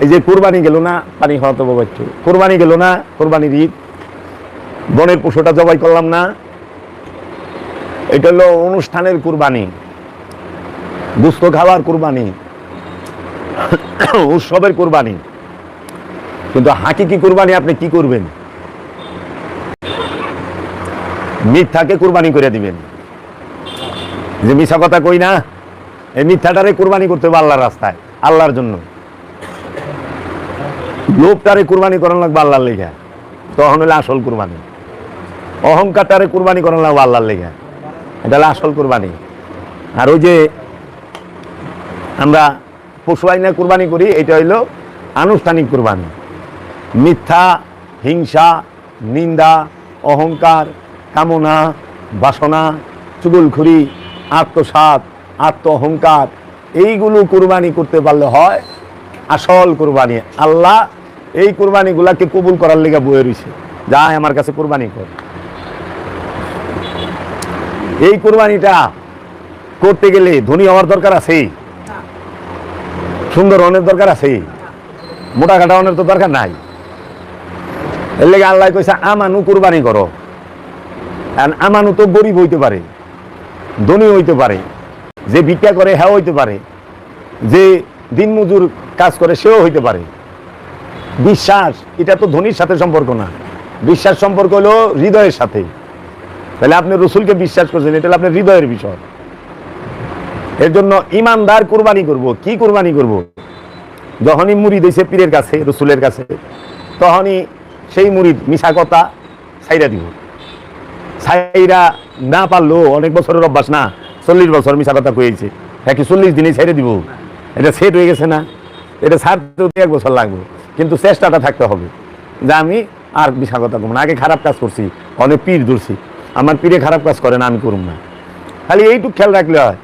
এই যে কোরবানি গেল না, পানি খাওয়াতে একটু। কোরবানি গেল না কোরবানির ঈদ। বনের পশুটা জবাই করলাম না। এটা হলো অনুষ্ঠানের কুরবানি। গুস্ত খাওয়ার কুরবানি। উৎসবের কুরবানি। কিন্তু হাঁকি কি কুরবানি আপনি কি করবেন? মিথ্যাকে কুরবানি করে দিবেন। যে মিথ্যা কথা কই না, এই মিথ্যাটারে কুরবানি করতে হবে আল্লাহর রাস্তায়, আল্লাহর জন্য। লোকটারে কুরবানি করানো লাগবে আল্লাহর লেখা তখন হলে আসল কুরবানি। অহংকারটারে কুরবানি করানো লাগবে আল্লাহর লেখা এটা হলো আসল কুরবানি। আর ওই যে আমরা পশু আইনে কুরবানি করি এটা হইল আনুষ্ঠানিক কুরবানি। মিথ্যা, হিংসা, নিন্দা, অহংকার, কামনা, বাসনা, চুগলখুরি আত্মসাত আত্ম অহংকার এইগুলো কুরবানি করতে পারলে হয় আসল কুরবানি। আল্লাহ এই কুরবানিগুলাকে কবুল করার লেগে বয়ে রয়েছে যা আমার কাছে কুরবানি কর। এই কুরবানিটা করতে গেলে ধনী হওয়ার দরকার আছে সুন্দর হনের দরকার আছে মোটা কাটা হনের তো দরকার নাই। এর লেগে আল্লাহ কইছে, আমানু কুরবানি করো। আর আমানু তো গরিব হইতে পারে, ধনী হইতে পারে, যে ভিক্ষা করে হ্যাঁ হইতে পারে, যে দিনমজুর কাজ করে সেও হইতে পারে। বিশ্বাস, এটা তো ধনীর সাথে সম্পর্ক না। বিশ্বাস সম্পর্ক হলো হৃদয়ের সাথে। তাহলে আপনি রসুলকে বিশ্বাস করছেন, এটা আপনার হৃদয়ের বিষয়। এর জন্য ইমানদার কুরবানি করব। কি কুরবানি করব? যখনই মুড়ি দিয়েছে পীরের কাছে, রসুলের কাছে, তখনই সেই মুড়ির মিশা কথা সাইরা দিব। সাইরা না পারল অনেক বছরের অভ্যাস না, চল্লিশ বছর মিশা কথা কয়েছে কি চল্লিশ দিনে ছেড়ে দিব। এটা সেট হয়ে গেছে না। এটা ছাড়তে তো এক বছর লাগবে। কিন্তু চেষ্টাটা থাকতে হবে যে আমি আর মিশা কথা করব না। আগে খারাপ কাজ করছি, অনেক পীর ধরছি। আমার পীরে খারাপ কাজ করে না, আমি করুম না। খালি এইটুক খেয়াল রাখলে হয়।